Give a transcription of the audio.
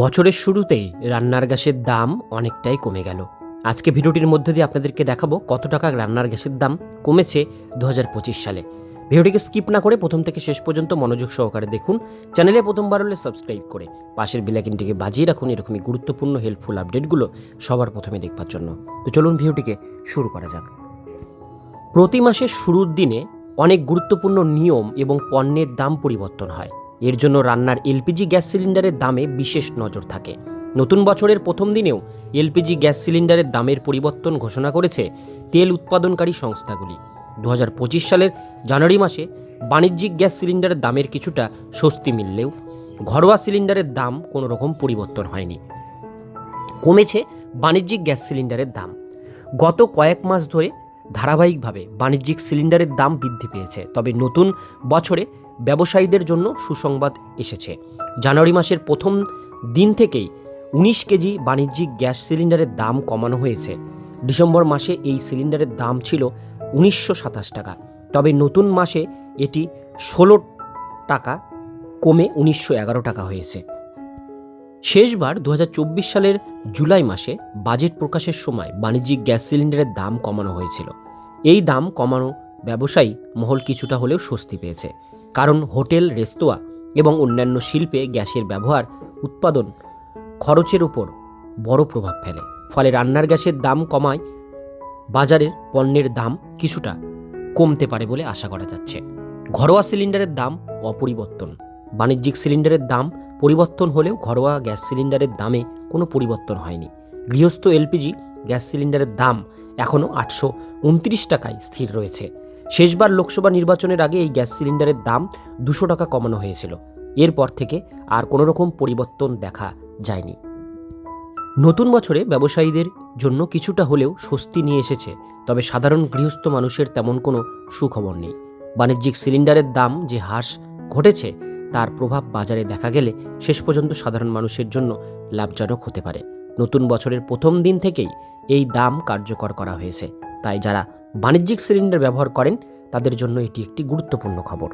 বছরের শুরুতেই রান্নার গ্যাসের দাম অনেকটাই কমে গেল। আজকে ভিডিওটির মধ্যে দিয়ে আপনাদেরকে দেখাবো কত টাকা রান্নার গ্যাসের দাম কমেছে দু হাজার পঁচিশ সালে। ভিডিওটিকে স্কিপ না করে প্রথম থেকে শেষ পর্যন্ত মনোযোগ সহকারে দেখুন, চ্যানেলে প্রথমবার হলে সাবস্ক্রাইব করে পাশের বিলাকিনটিকে বাজিয়ে রাখুন এরকমই গুরুত্বপূর্ণ হেল্পফুল আপডেটগুলো সবার প্রথমে দেখবার জন্য। তো চলুন ভিডিওটিকে শুরু করা যাক। প্রতি মাসের শুরুর দিনে অনেক গুরুত্বপূর্ণ নিয়ম এবং পণ্যের দাম পরিবর্তন হয়। এর জন্য রান্নার এলপিজি গ্যাস সিলিন্ডারের দামে বিশেষ নজর থাকে। নতুন বছরের প্রথম দিনেও এলপিজি গ্যাস সিলিন্ডারের দামের পরিবর্তন ঘোষণা করেছে তেল উৎপাদনকারী সংস্থাগুলি। দু হাজার পঁচিশ সালের জানুয়ারি মাসে বাণিজ্যিক গ্যাস সিলিন্ডারের দামের কিছুটা স্বস্তি মিললেও ঘরোয়া সিলিন্ডারের দাম কোনো রকম পরিবর্তন হয়নি। কমেছে বাণিজ্যিক গ্যাস সিলিন্ডারের দাম। গত কয়েক মাস ধরে ধারাবাহিকভাবে বাণিজ্যিক সিলিন্ডারের দাম বৃদ্ধি পেয়েছে, তবে নতুন বছরে ব্যবসায়ীদের জন্য সুসংবাদ এসেছে। জানুয়ারি মাসের প্রথম দিন থেকেই উনিশ কেজি বাণিজ্যিক গ্যাস সিলিন্ডারের দাম কমানো হয়েছে। ডিসেম্বর মাসে এই সিলিন্ডারের দাম ছিল উনিশশো সাতাশ টাকা। তবে নতুন মাসে এটি ষোলো টাকা কমে উনিশশো এগারো টাকা হয়েছে। শেষবার দু হাজার চব্বিশ সালের জুলাই মাসে বাজেট প্রকাশের সময় বাণিজ্যিক গ্যাস সিলিন্ডারের দাম কমানো হয়েছিল। এই দাম কমানো ব্যবসায়ী মহল কিছুটা হলেও স্বস্তি পেয়েছে। কারণ হোটেল রেস্তোরাঁ এবং অন্যান্য শিল্পে গ্যাসের ব্যবহার, উৎপাদন খরচের উপর বড় প্রভাব ফেলে। ফলে রান্নার গ্যাসের দাম কমায়, বাজারের পণ্যের দাম কিছুটা কমতে পারে বলে আশা করা যাচ্ছে। ঘরোয়া সিলিন্ডারের দাম অপরিবর্তন। বাণিজ্যিক সিলিন্ডারের দাম পরিবর্তন হলেও ঘরোয়া গ্যাস সিলিন্ডারের দামে কোনো পরিবর্তন হয়নি। গৃহস্থ এলপিজি গ্যাস সিলিন্ডারের দাম এখনও আটশো উনত্রিশ টাকায় স্থির রয়েছে। শেষবার লোকসভা নির্বাচনের আগে এই গ্যাস সিলিন্ডারের দাম দুশো টাকা কমানো হয়েছিল। এরপর থেকে আর কোনো রকম পরিবর্তন দেখা যায়নি। নতুন বছরে ব্যবসায়ীদের জন্য কিছুটা হলেও স্বস্তি নিয়ে এসেছে, তবে সাধারণ গৃহস্থ মানুষের তেমন কোনো সুখবর নেই। বাণিজ্যিক সিলিন্ডারের দাম যে হ্রাস ঘটেছে, তার প্রভাব বাজারে দেখা গেলে শেষ পর্যন্ত সাধারণ মানুষের জন্য লাভজনক হতে পারে। নতুন বছরের প্রথম দিন থেকেই এই দাম কার্যকর করা হয়েছে। তাই যারা বাণিজ্যিক সিলিন্ডার ব্যবহার করেন তাদের জন্য এটি একটি গুরুত্বপূর্ণ খবর।